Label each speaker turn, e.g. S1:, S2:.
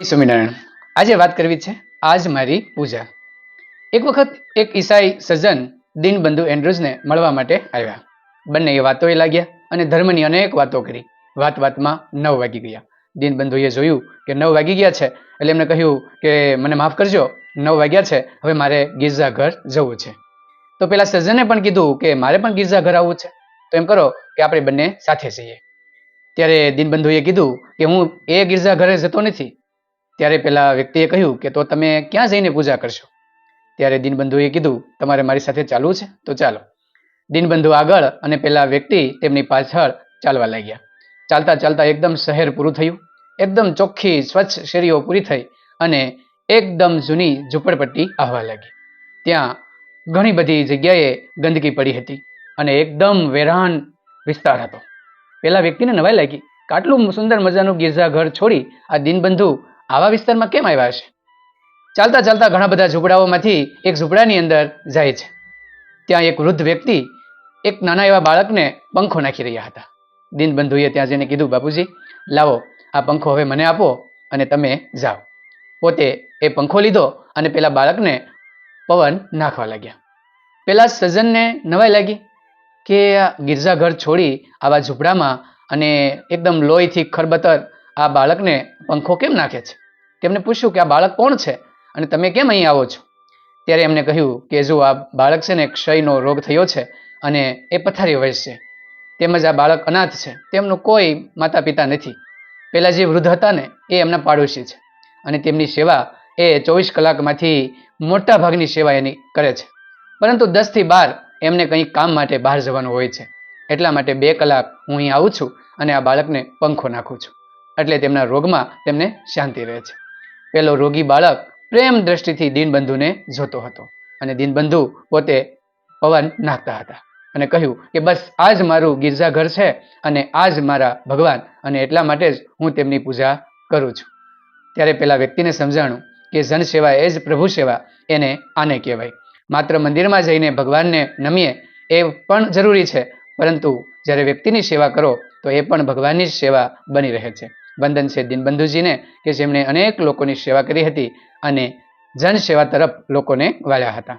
S1: સ્વામિનારાયણ, આજે વાત કરવી છે આજ મારી પૂજા. એક વખત એક ઈસાઈ સજ્જન દીનબંધુ એન્ડ્રુઝને મળવા માટે આવ્યા. બંને એ વાતોએ લાગ્યા અને ધર્મની અનેક વાતો કરી. વાત વાતમાં નવ વાગી ગયા. દીનબંધુએ જોયું કે નવ વાગી ગયા છે, એટલે એમને કહ્યું કે મને માફ કરજો, નવ વાગ્યા છે, હવે મારે ગિરજા ઘર જવું છે. તો પેલા સજ્જને પણ કીધું કે મારે પણ ગિરજા ઘર આવવું છે. તો એમ કરો કે આપણે બંને સાથે જઈએ. ત્યારે દીનબંધુએ કીધું કે હું એ ગિરજા ઘરે જતો નથી ત્યારે પેલા વ્યક્તિએ કહ્યું કે, તો તમે ક્યાં જઈને પૂજા કરશો? ત્યારે દિનબંધુએ કીધું, તમારે મારી સાથે ચાલવું છે, તો ચાલો. દિનબંધુ આગળ અને પેલા વ્યક્તિ તેમની પાછળ ચાલવા લાગ્યા. ચાલતા ચાલતા એકદમ શહેર પૂરું થયું. એકદમ ચોખ્ખી, સ્વચ્છ શેરીઓ પૂરી થઈ અને એકદમ જૂની ઝૂંપડપટ્ટી આવવા લાગી. ત્યાં ઘણી બધી જગ્યાએ ગંદકી પડી હતી અને એકદમ વેરાન વિસ્તાર હતો. પેલા વ્યક્તિને નવાઈ લાગી. આટલું સુંદર મજાનું ગિરજાઘર છોડી આ દીનબંધુ આવા વિસ્તારમાં કેમ આવ્યા હશે? ચાલતા ચાલતા ઘણા બધા ઝૂંપડાઓમાંથી એક ઝૂંપડાની અંદર જાય છે. ત્યાં એક વૃદ્ધ વ્યક્તિ એક નાના એવા બાળકને પંખો નાખી રહ્યા હતા. દીનબંધુએ ત્યાં જઈને કીધું, બાપુજી, લાવો, આ પંખો હવે મને આપો અને તમે જાઓ. પોતે એ પંખો લીધો અને પેલા બાળકને પવન નાખવા લાગ્યા. પેલા સજ્જનને નવાઈ લાગી કે ગિરજાઘર છોડી આવા ઝૂંપડામાં અને એકદમ લોહીથી ખરબતર આ બાળકને પંખો કેમ નાખે છે? તેમને પૂછ્યું કે આ બાળક કોણ છે? અને તમે કેમ અહીં આવો છો? ત્યારે એમને કહ્યું કે જો આ બાળક છે ને ક્ષયનો રોગ થયો છે અને એ પથારી વયસ તેમજ આ બાળક અનાથ છે. તેમનું કોઈ માતા પિતા નથી. પહેલાં જે વૃદ્ધ હતા ને, એ એમના પાડોશી છે. અને તેમની સેવા એ ચોવીસ કલાકમાંથી મોટા ભાગની સેવા એની કરે છે. પરંતુ દસથી બાર એમને કંઈ કામ માટે બહાર જવાનું હોય છે. એટલા માટે બે કલાક હું અહીં આવું છું અને આ બાળકને પંખો નાખું છું. એટલે તેમના રોગમાં તેમને શાંતિ રહે છે. પેલો રોગી બાળક પ્રેમ દ્રષ્ટિથી દીનબંધુને જોતો હતો. અને દીનબંધુ પોતે પવન નાખતા હતા અને કહ્યું કે બસ આ જ મારું ગિરજાઘર છે અને આ જ મારા ભગવાન અને એટલા માટે જ હું તેમની પૂજા કરું છું. ત્યારે પેલા વ્યક્તિને સમજાણું કે જન સેવા એ જ પ્રભુ સેવા એને આને કહેવાય. માત્ર મંદિરમાં જઈને ભગવાનને નમીએ એ પણ જરૂરી છે, પરંતુ જ્યારે વ્યક્તિની સેવા કરો તો એ પણ ભગવાનની જ સેવા બની રહે છે. વંદન છે દિનબંધુજીને કે જેમણે અનેક લોકોની સેવા કરી હતી અને જન સેવા તરફ લોકોને વાળ્યા હતા.